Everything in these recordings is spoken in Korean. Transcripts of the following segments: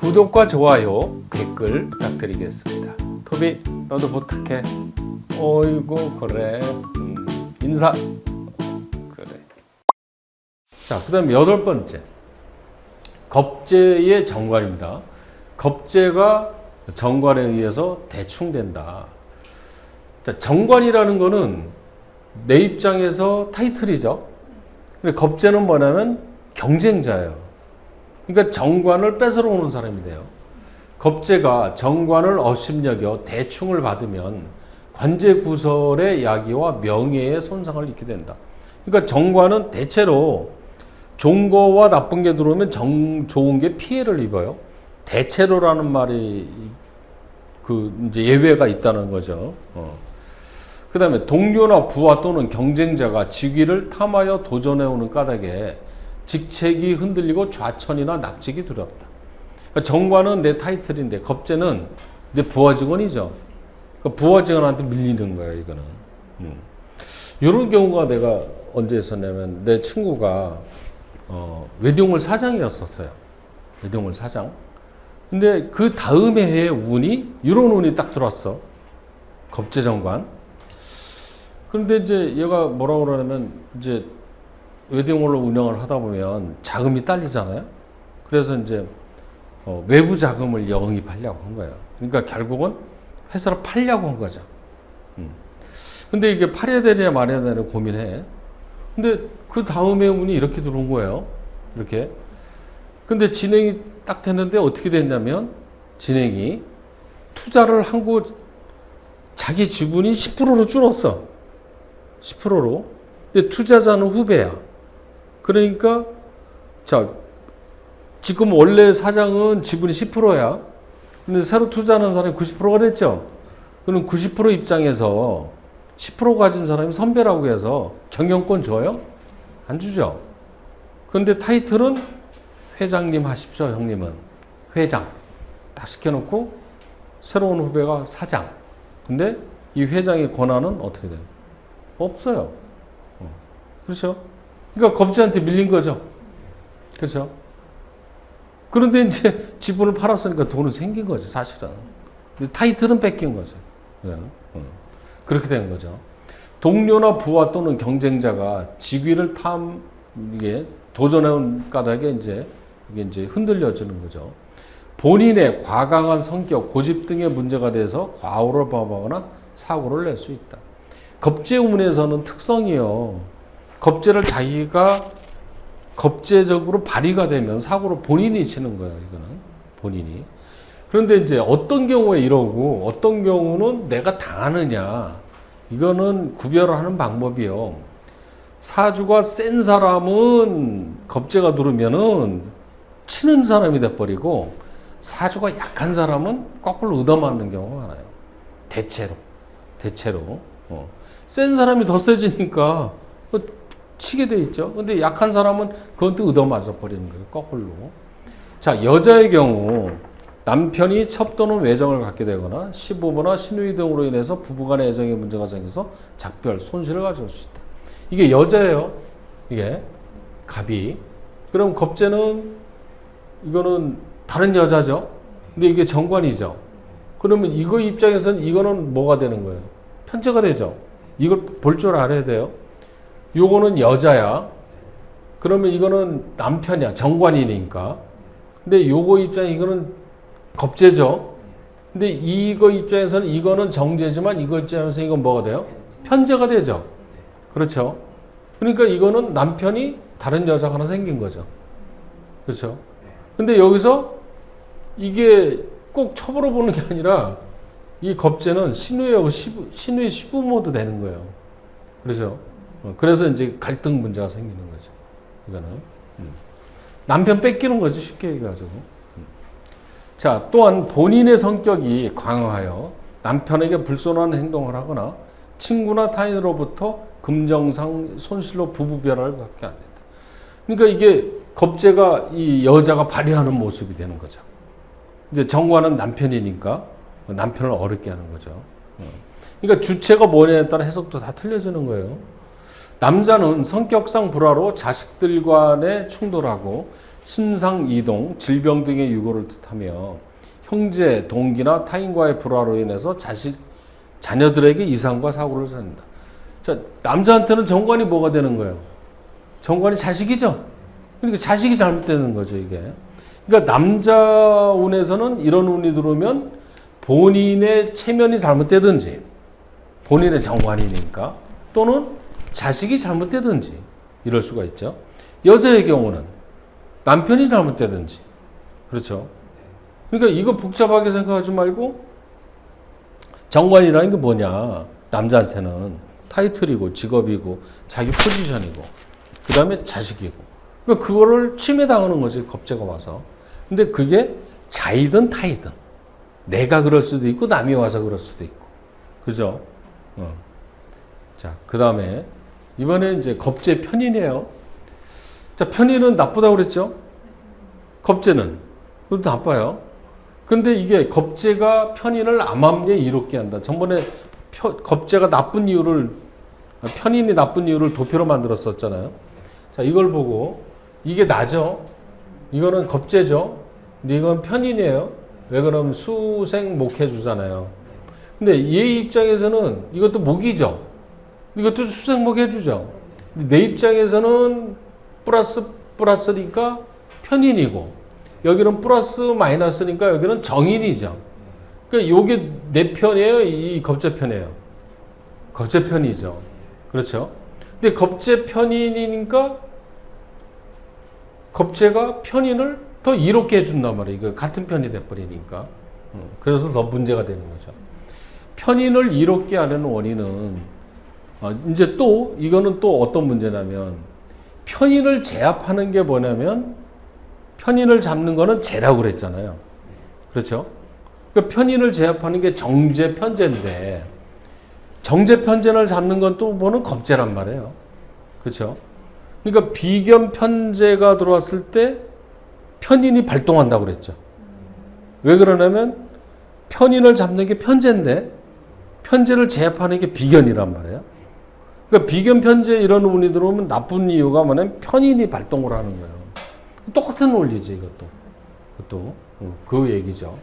구독과 좋아요, 댓글 부탁드리겠습니다. 토비, 너도 부탁해. 어이구, 그래. 음, 인사. 그래. 자, 그 다음에 여덟 번째. 겁제의 정관입니다. 겁제가 정관에 의해서 대충된다. 자, 정관이라는 거는 내 입장에서 타이틀이죠. 근데 겁제는 뭐냐면 경쟁자예요. 그러니까 정관을 뺏으러 오는 사람이 돼요. 겁제가 정관을 업심여겨 대충을 받으면 관제 구설의 야기와 명예의 손상을 입게 된다. 그러니까 정관은 대체로 좋은 거와 나쁜 게 들어오면 정, 좋은 게 피해를 입어요. 대체로라는 말이 그 이제 예외가 있다는 거죠. 어. 그 다음에 동료나 부하 또는 경쟁자가 직위를 탐하여 도전해오는 까닭에 직책이 흔들리고 좌천이나 낙직이 두렵다. 그러니까 정관은 내 타이틀인데 겁제는 내 부하 직원이죠. 그러니까 부하 직원한테 밀리는 거예요, 이거는. 음. 이런 경우가 내가 언제 있었냐면 내 친구가 어, 웨딩홀 사장이었었어요. 웨딩홀 사장. 근데 그 다음에 해에 운이 이런 운이 딱 들어왔어. 겁제정관. 그런데 이제 얘가 뭐라고 그러냐면 이제 웨딩홀로 운영을 하다 보면 자금이 딸리잖아요. 그래서 이제 어, 외부 자금을 영입하려고 한 거예요. 그러니까 결국은 회사를 팔려고 한 거죠. 음. 근데 이게 팔아야 되냐 말아야 되냐 고민해. 근데 그 다음에 운이 이렇게 들어온 거예요. 이렇게. 근데 진행이 딱 됐는데 어떻게 됐냐면 진행이 투자를 한고 자기 지분이 10%로 줄었어. 10%로. 근데 투자자는 후배야. 그러니까 자 지금 원래 사장은 지분이 10%야. 근데 새로 투자하는 사람이 90%가 됐죠. 그럼 90% 입장에서 10% 가진 사람이 선배라고 해서 경영권 줘요? 안 주죠. 그런데 타이틀은 회장님 하십시오, 형님은. 회장. 딱 시켜놓고 새로운 후배가 사장. 근데 이 회장의 권한은 어떻게 돼요? 없어요. 어. 그렇죠? 그러니까 겁지한테 밀린 거죠. 그렇죠? 그런데 이제 지분을 팔았으니까 돈은 생긴 거죠, 사실은. 타이틀은 뺏긴 거죠. 어. 그렇게 된 거죠. 동료나 부하 또는 경쟁자가 직위를 탐, 이게 도전해온 까닭에 이제 이게 이제 흔들려지는 거죠. 본인의 과강한 성격, 고집 등의 문제가 돼서 과오를 범하거나 사고를 낼 수 있다. 겁제운에서는 특성이요. 겁제를 자기가 겁제적으로 발휘가 되면 사고를 본인이 치는 거예요. 이거는 본인이. 그런데 이제 어떤 경우에 이러고 어떤 경우는 내가 당하느냐 이거는 구별을 하는 방법이요. 사주가 센 사람은 겁제가 누르면은 치는 사람이 돼버리고 사주가 약한 사람은 거꾸로 얻어맞는 경우가 많아요. 대체로. 대체로. 어. 센 사람이 더 세지니까 치게 돼 있죠. 근데 약한 사람은 그건 또 얻어맞아 버리는 거예요. 거꾸로. 자, 여자의 경우 남편이 첩 또는 외정을 갖게 되거나 시부모나 시누이 등으로 인해서 부부간의 애정에 문제가 생겨서 작별, 손실을 가져올 수 있다. 이게 여자예요. 이게 갑이. 그럼 겁제는 이거는 다른 여자죠. 근데 이게 정관이죠. 그러면 이거 입장에서는 이거는 뭐가 되는 거예요? 편제가 되죠. 이걸 볼 줄 알아야 돼요. 요거는 여자야. 그러면 이거는 남편이야. 정관이니까. 근데 요거 입장에 이거는 겁제죠. 근데 이거 입장에서는 이거는 정제지만 이거 입장에서 이건 뭐가 돼요? 편제가 되죠. 그렇죠. 그러니까 이거는 남편이 다른 여자가 하나 생긴 거죠. 그렇죠. 근데 여기서 이게 꼭 첩으로 보는 게 아니라 이 겁제는 신우하고 시부, 신우의 시부모도 되는 거예요. 그렇죠. 그래서 이제 갈등 문제가 생기는 거죠. 이거는. 음. 남편 뺏기는 거지, 쉽게 얘기해가지고. 음. 자, 또한 본인의 성격이 강하여 남편에게 불손한 행동을 하거나 친구나 타인으로부터 금정상 손실로 부부별화를 갖게 안 된다. 그러니까 이게 겁제가 이 여자가 발휘하는 모습이 되는 거죠. 이제 정관은 남편이니까 남편을 어렵게 하는 거죠. 어. 그러니까 주체가 뭐냐에 따라 해석도 다 틀려지는 거예요. 남자는 성격상 불화로 자식들 간에 충돌하고 신상 이동, 질병 등의 유고를 뜻하며 형제, 동기나 타인과의 불화로 인해서 자식, 자녀들에게 이상과 사고를 쌓는다. 자, 남자한테는 정관이 뭐가 되는 거예요? 정관이 자식이죠. 그러니까 자식이 잘못되는 거죠, 이게. 그러니까 남자 운에서는 이런 운이 들어오면 본인의 체면이 잘못되든지 본인의 정관이니까 또는 자식이 잘못되든지 이럴 수가 있죠. 여자의 경우는 남편이 잘못되든지 그렇죠. 그러니까 이거 복잡하게 생각하지 말고 정관이라는 게 뭐냐 남자한테는 타이틀이고 직업이고 자기 포지션이고 그 다음에 자식이고 그러니까 그거를 침해당하는 거지 겁재가 와서 근데 그게 자이든 타이든 내가 그럴 수도 있고 남이 와서 그럴 수도 있고 그죠? 어. 자, 그 다음에 이번에 이제 겁재 편인이에요. 자, 편인은 나쁘다고 그랬죠? 겁재는 그것도 나빠요. 근데 이게 겁재가 편인을 암암리에 이롭게 한다. 전번에 펴- 겁재가 나쁜 이유를 편인이 나쁜 이유를 도표로 만들었었잖아요. 자, 이걸 보고 이게 나죠. 이거는 겁재죠. 근데 이건 편인이에요. 왜 그러면 수생 목해 주잖아요. 근데 얘 입장에서는 이것도 목이죠. 이것도 수생목 해주죠. 내 입장에서는 플러스 플러스니까 편인이고 여기는 플러스 마이너스니까 여기는 정인이죠. 그러니까 요게 내 편이에요, 이 겁재 편이에요. 겁재 편이죠. 그렇죠. 근데 겁재 편인이니까 겁재가 편인을 더 이롭게 해준단 말이에요. 이거 같은 편이 돼버리니까. 음, 그래서 더 문제가 되는 거죠. 편인을 이롭게 하는 원인은 어, 이제 또 이거는 또 어떤 문제냐면 편인을 제압하는 게 뭐냐면 편인을 잡는 거는 재라고 그랬잖아요. 그렇죠? 그러니까 편인을 제압하는 게 정제 편제인데 정제 편제를 잡는 건 또 뭐는 겁제란 말이에요. 그렇죠? 그러니까 비견 편제가 들어왔을 때 편인이 발동한다고 그랬죠. 왜 그러냐면 편인을 잡는 게 편제인데 편제를 제압하는 게 비견이란 말이에요. 그러니까 비견 편제 이런 운이 들어오면 나쁜 이유가 뭐냐면 편인이 발동을 하는 거예요. 똑같은 원리지 이것도. 그것도 어, 그 얘기죠.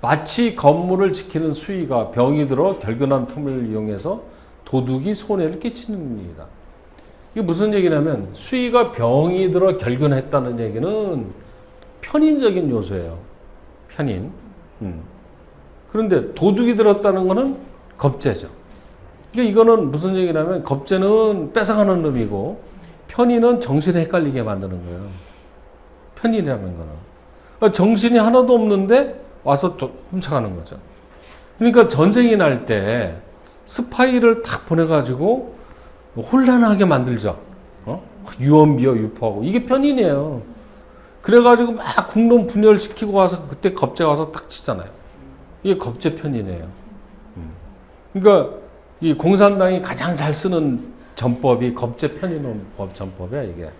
마치 건물을 지키는 수위가 병이 들어 결근한 틈을 이용해서 도둑이 손해를 끼치는 일이다. 이게 무슨 얘기냐면 수위가 병이 들어 결근했다는 얘기는 편인적인 요소예요. 편인. 음. 그런데 도둑이 들었다는 거는 겁재죠. 그러니까 이거는 무슨 얘기냐면 겁재는 뺏어가는 놈이고 편인은 정신이 헷갈리게 만드는 거예요. 편인이라는 거는. 그러니까 정신이 하나도 없는데 와서 또 훔쳐가는 거죠. 그러니까 전쟁이 날 때 스파이를 탁 보내가지고 혼란하게 만들죠. 어? 유언비어 유포하고 이게 편인이에요. 그래가지고 막 국론 분열시키고 와서 그때 겁재 와서 딱 치잖아요. 이게 겁재 편이네요. 음. 그러니까 이 공산당이 가장 잘 쓰는 전법이 겁재 편인론 법 전법이야 이게.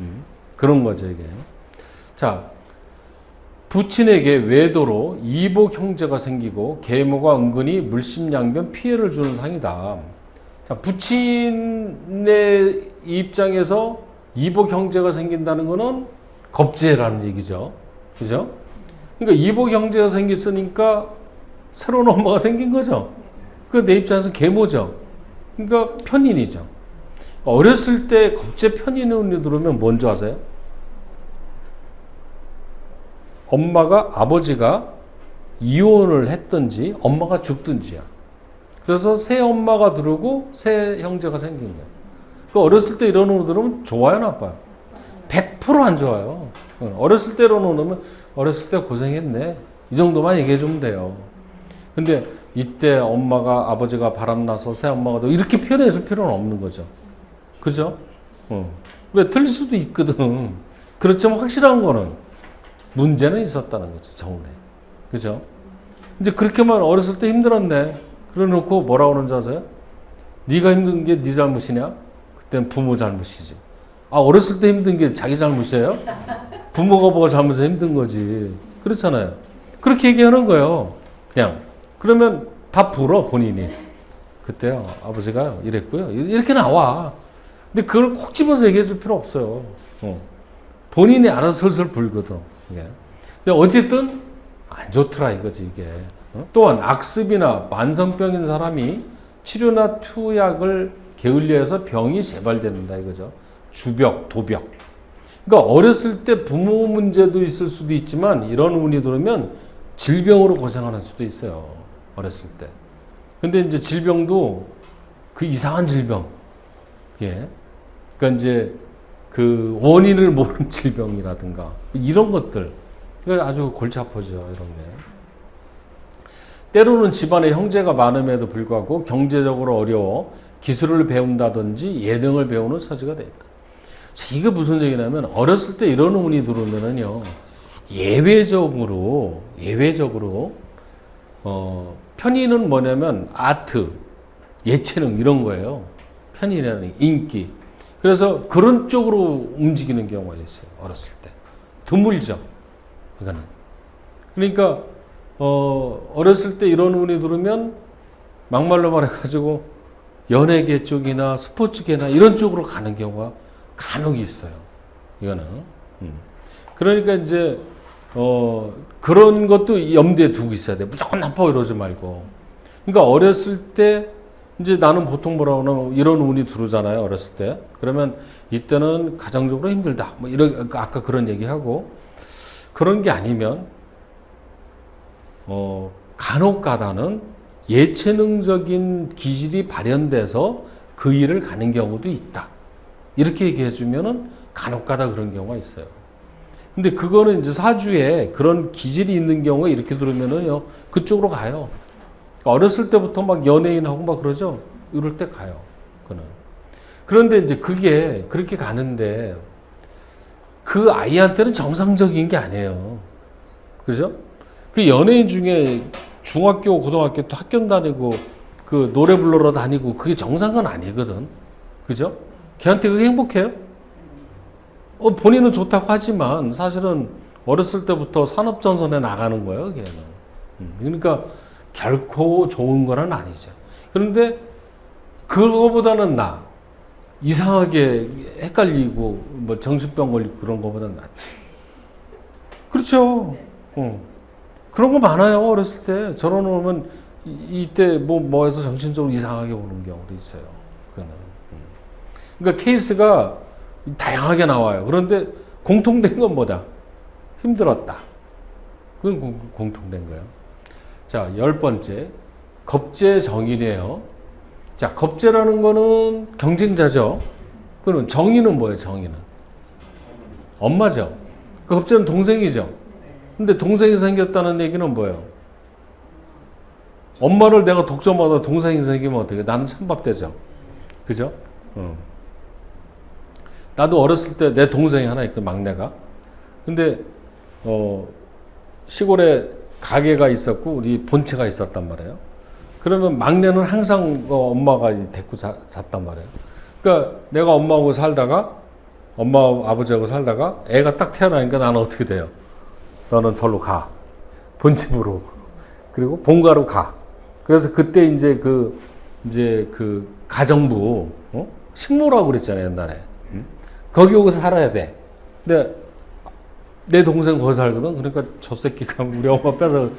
음. 그런 거죠 이게. 자, 부친에게 외도로 이복 형제가 생기고 계모가 은근히 물심양변 피해를 주는 상이다. 자, 부친의 입장에서 이복 형제가 생긴다는 거는 겁재라는 얘기죠. 그죠? 그러니까 이복 형제가 생겼으니까 새로운 엄마가 생긴 거죠. 그 내 입장에서 계모죠. 그러니까 편인이죠. 어렸을 때 겁재 편인운이 들어오면 뭔지 아세요? 엄마가 아버지가 이혼을 했든지 엄마가 죽든지야. 그래서 새 엄마가 들어오고 새 형제가 생긴 거야. 그 어렸을 때 이런 운이 들으면 좋아요, 나빠요? 100%안 좋아요. 어렸을 때 이런 운이 면 어렸을 때 고생했네. 이 정도만 얘기해 주면 돼요. 근데 이때 엄마가 아버지가 바람나서 새 엄마가 더 이렇게 표현해 줄 필요는 없는 거죠. 그죠? 어. 왜 틀릴 수도 있거든. 그렇지만 확실한 거는 문제는 있었다는 거죠. 정례. 그죠? 이제 그렇게만 어렸을 때 힘들었네. 그래 놓고 뭐라 그러는지 아세요? 네가 힘든 게 네 잘못이냐? 그땐 부모 잘못이지. 아, 어렸을 때 힘든 게 자기 잘못이에요? 부모가 뭐가 잘못해서 힘든 거지. 그렇잖아요. 그렇게 얘기하는 거예요. 그냥. 그러면 다 불어, 본인이. 그때요, 아버지가 이랬고요. 이렇게 나와. 근데 그걸 콕 집어서 얘기해 줄 필요 없어요. 어. 본인이 알아서 슬슬 불거든. 이게. 근데 어쨌든 안 좋더라 이거지 이게. 어? 또한 악습이나 만성병인 사람이 치료나 투약을 게을리해서 병이 재발된다 이거죠. 주벽, 도벽. 그러니까 어렸을 때 부모 문제도 있을 수도 있지만 이런 운이 들으면 질병으로 고생하는 수도 있어요. 어렸을 때. 근데 이제 질병도 그 이상한 질병. 예. 그러니까 이제 그 원인을 모르는 질병이라든가 이런 것들. 이거 아주 골치 아파죠. 이런 게. 때로는 집안에 형제가 많음에도 불구하고 경제적으로 어려워 기술을 배운다든지 예능을 배우는 처지가 됐다. 자, 이게 무슨 얘기냐면 어렸을 때 이런 운이 들어오면은요 예외적으로 예외적으로 어 편의는 뭐냐면 아트 예체능 이런 거예요 편의라는 인기 그래서 그런 쪽으로 움직이는 경우가 있어요 어렸을 때 드물죠 이거는 그러니까 어 어렸을 때 이런 운이 들으면 막말로 말해가지고 연예계 쪽이나 스포츠계나 이런 쪽으로 가는 경우가 간혹 있어요. 이거는. 음. 그러니까 이제 어 그런 것도 염두에 두고 있어야 돼. 무조건 나빠 이러지 말고. 그러니까 어렸을 때 이제 나는 보통 뭐라 그러나 이런 운이 들어오잖아요. 어렸을 때. 그러면 이때는 가정적으로 힘들다. 뭐 이런 아까 그런 얘기하고 그런 게 아니면 어 간혹 가다는 예체능적인 기질이 발현돼서 그 일을 가는 경우도 있다. 이렇게 얘기해 주면은 간혹 가다 그런 경우가 있어요. 근데 그거는 이제 사주에 그런 기질이 있는 경우에 이렇게 들으면은요, 그쪽으로 가요. 어렸을 때부터 막 연예인하고 막 그러죠? 이럴 때 가요. 그는. 그런데 이제 그게 그렇게 가는데 그 아이한테는 정상적인 게 아니에요. 그죠? 그 연예인 중에 중학교, 고등학교 또 학교 다니고 그 노래 부르러 다니고 그게 정상은 아니거든. 그죠? 걔한테 그게 행복해요? 어, 본인은 좋다고 하지만 사실은 어렸을 때부터 산업전선에 나가는 거예요, 걔는. 음, 그러니까 결코 좋은 거는 아니죠. 그런데 그거보다는 나. 이상하게 헷갈리고 뭐 정신병 걸리고 그런 거보다는 낫지. 그렇죠. 어. 그런 거 많아요, 어렸을 때. 이- 이때 뭐, 뭐 해서 정신적으로 이상하게 오는 경우도 있어요. 그거는. 음. 그러니까 케이스가 다양하게 나와요. 그런데 공통된 건 뭐다? 힘들었다. 그건 공- 공통된 거예요. 자, 열 번째. 겁제 정인이에요. 자, 겁제라는 거는 경쟁자죠. 그럼 정인은 뭐예요, 정인은? 엄마죠. 그 겁제는 동생이죠. 근데 동생이 생겼다는 얘기는 뭐예요? 엄마를 내가 독점하다 동생이 생기면 어떻게? 나는 찬밥 되죠. 그죠? 어. 나도 어렸을 때 내 동생이 하나 있고 막내가. 근데 어 시골에 가게가 있었고 우리 본체가 있었단 말이에요. 그러면 막내는 항상 그 엄마가 데리고 자, 잤단 말이에요. 그러니까 내가 엄마하고 살다가 엄마 아버지하고 살다가 애가 딱 태어나니까 나는 어떻게 돼요? 너는 절로 가. 본집으로. 그리고 본가로 가. 그래서 그때 이제 그 이제 그 가정부 어? 식모라고 그랬잖아요 옛날에. 응? 거기 오고 살아야 돼. 근데 내 동생 거기 살거든. 그러니까 저 새끼가 우리 엄마 뺏어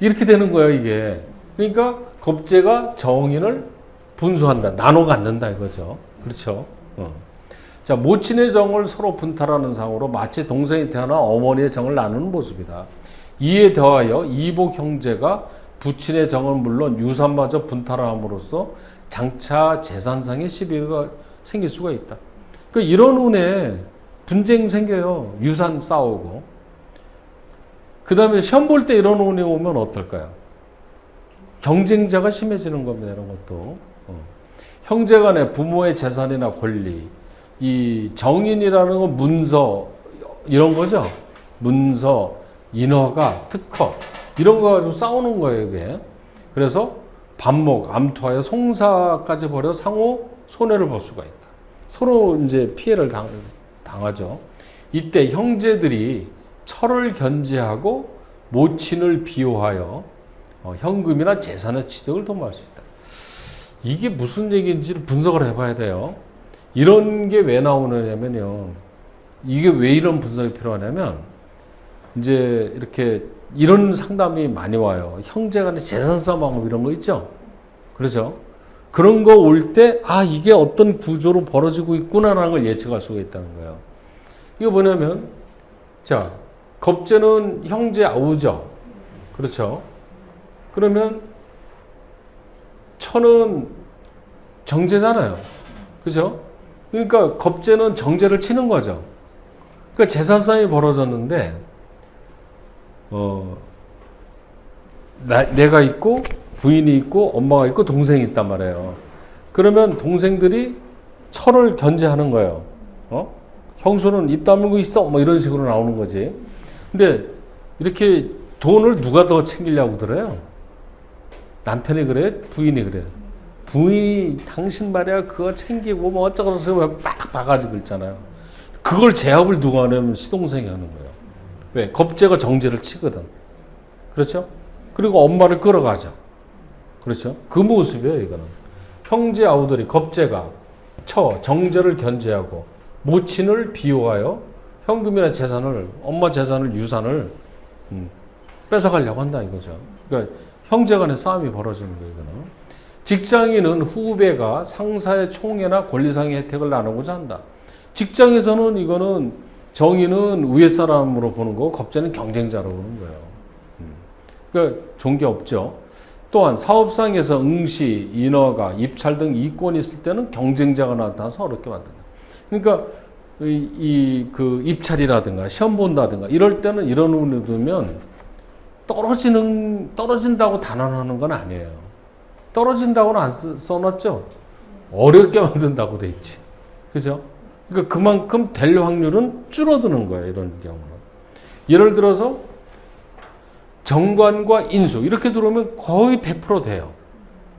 이렇게 되는 거예요 이게. 그러니까 겁제가 정인을 분수한다, 나눠 갖는다 이거죠. 그렇죠. 어. 자 모친의 정을 서로 분탈하는 상으로 마치 동생이 태어나 어머니의 정을 나누는 모습이다. 이에 더하여 이복 형제가 부친의 정은 물론 유산마저 분탈함으로써 장차 재산상의 시비가 생길 수가 있다. 그 이런 운에 분쟁 생겨요. 유산 싸우고. 그 다음에 시험 볼 때 이런 운이 오면 어떨까요? 경쟁자가 심해지는 겁니다. 이런 것도. 어. 형제 간의 부모의 재산이나 권리, 이 정인이라는 건 문서, 이런 거죠. 문서, 인허가, 특허, 이런 거 가지고 싸우는 거예요, 이게. 그래서 반목, 암투하여 송사까지 벌여 상호 손해를 볼 수가 있다. 서로 이제 피해를 당, 당하죠. 이때 형제들이 철을 견제하고 모친을 비호하여 어, 현금이나 재산의 취득을 도모할 수 있다. 이게 무슨 얘기인지를 분석을 해봐야 돼요. 이런 게 왜 나오느냐면요. 이게 왜 이런 분석이 필요하냐면 이제 이렇게 이런 상담이 많이 와요. 형제 간의 재산 싸움하고 이런 거 있죠. 그렇죠. 그런 거 올 때 아 이게 어떤 구조로 벌어지고 있구나라는 걸 예측할 수가 있다는 거예요. 이거 뭐냐면 자 겁재는 형제 아우죠. 그렇죠. 그러면 천은 정제잖아요. 그죠? 그러니까 겁재는 정제를 치는 거죠. 그러니까 재산 싸움이 벌어졌는데 어 나, 내가 있고 부인이 있고 엄마가 있고 동생이 있단 말이에요. 그러면 동생들이 철을 견제하는 거예요. 어? 형수는 입 다물고 있어. 뭐 이런 식으로 나오는 거지. 근데 이렇게 돈을 누가 더 챙기려고 들어요? 남편이 그래? 부인이 그래? 부인이 당신 말이야 그거 챙기고 뭐 어쩌고 저쩌고 막 봐가지고 있잖아요. 그걸 제압을 누가 하냐면 시동생이 하는 거예요. 왜? 겁재가 정제를 치거든. 그렇죠? 그리고 엄마를 끌어가죠. 그렇죠? 그 모습이에요, 이거는. 형제 아우들이 겁재가 처 정제를 견제하고 모친을 비호하여 현금이나 재산을 엄마 재산을 유산을 음, 뺏어가려고 한다 이거죠. 그러니까 형제간의 싸움이 벌어지는 거예요, 이거는. 직장인은 후배가 상사의 총애나 권리상의 혜택을 나누고자 한다. 직장에서는 이거는 정의는 위에 사람으로 보는 거고 겁재는 경쟁자로 보는 거예요. 음. 그러니까 존재 없죠. 또한 사업상에서 응시, 인허가, 입찰 등 이권이 있을 때는 경쟁자가 나타나서 어렵게 만든다. 그러니까 이 그 입찰이라든가 시험 본다든가 이럴 때는 이런 운이 두면 떨어지는 떨어진다고 단언하는 건 아니에요. 떨어진다고는 안 써- 써놨죠. 어렵게 만든다고 돼 있지. 그죠? 그러니까 그만큼 될 확률은 줄어드는 거예요. 이런 경우는. 예를 들어서 정관과 인수 이렇게 들어오면 거의 100% 돼요.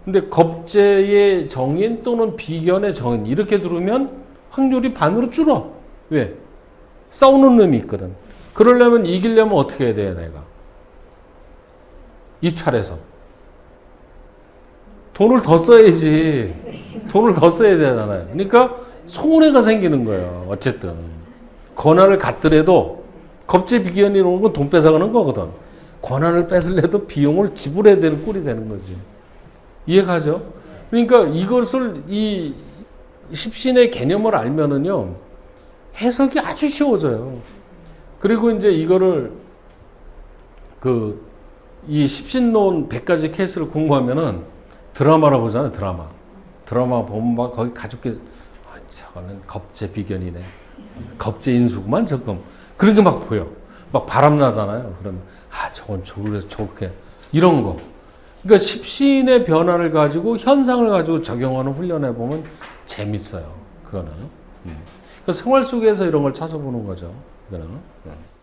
근데 겁재의 정인 또는 비견의 정인 이렇게 들어오면 확률이 반으로 줄어. 왜? 싸우는 놈이 있거든. 그러려면 이기려면 어떻게 해야 돼, 내가? 입찰해서. 돈을 더 써야지. 돈을 더 써야 되잖아요. 그러니까 손해가 생기는 거예요. 어쨌든. 권한을 갖더라도 겁재 비견이 오는 건 돈 뺏어가는 거거든. 권한을 뺏으려도 비용을 지불해야 되는 꼴이 되는 거지. 이해가죠? 그러니까 이것을 이 십신의 개념을 알면은요 해석이 아주 쉬워져요. 그리고 이제 이거를 그 이 십신론 100가지 케이스를 공부하면은 드라마로 보잖아요, 드라마. 드라마 보면 막 거기 가족끼 아, 저거는 겁재 비견이네. 겁재 인수구만 저금. 그렇게 막 보여. 막 바람 나잖아요. 그러면 아, 저건 저래 저렇게 이런 거. 그러니까 십신의 변화를 가지고 현상을 가지고 적용하는 훈련해 보면 재밌어요. 그거는. 음. 그 생활 속에서 이런 걸 찾아보는 거죠. 이거는. 음.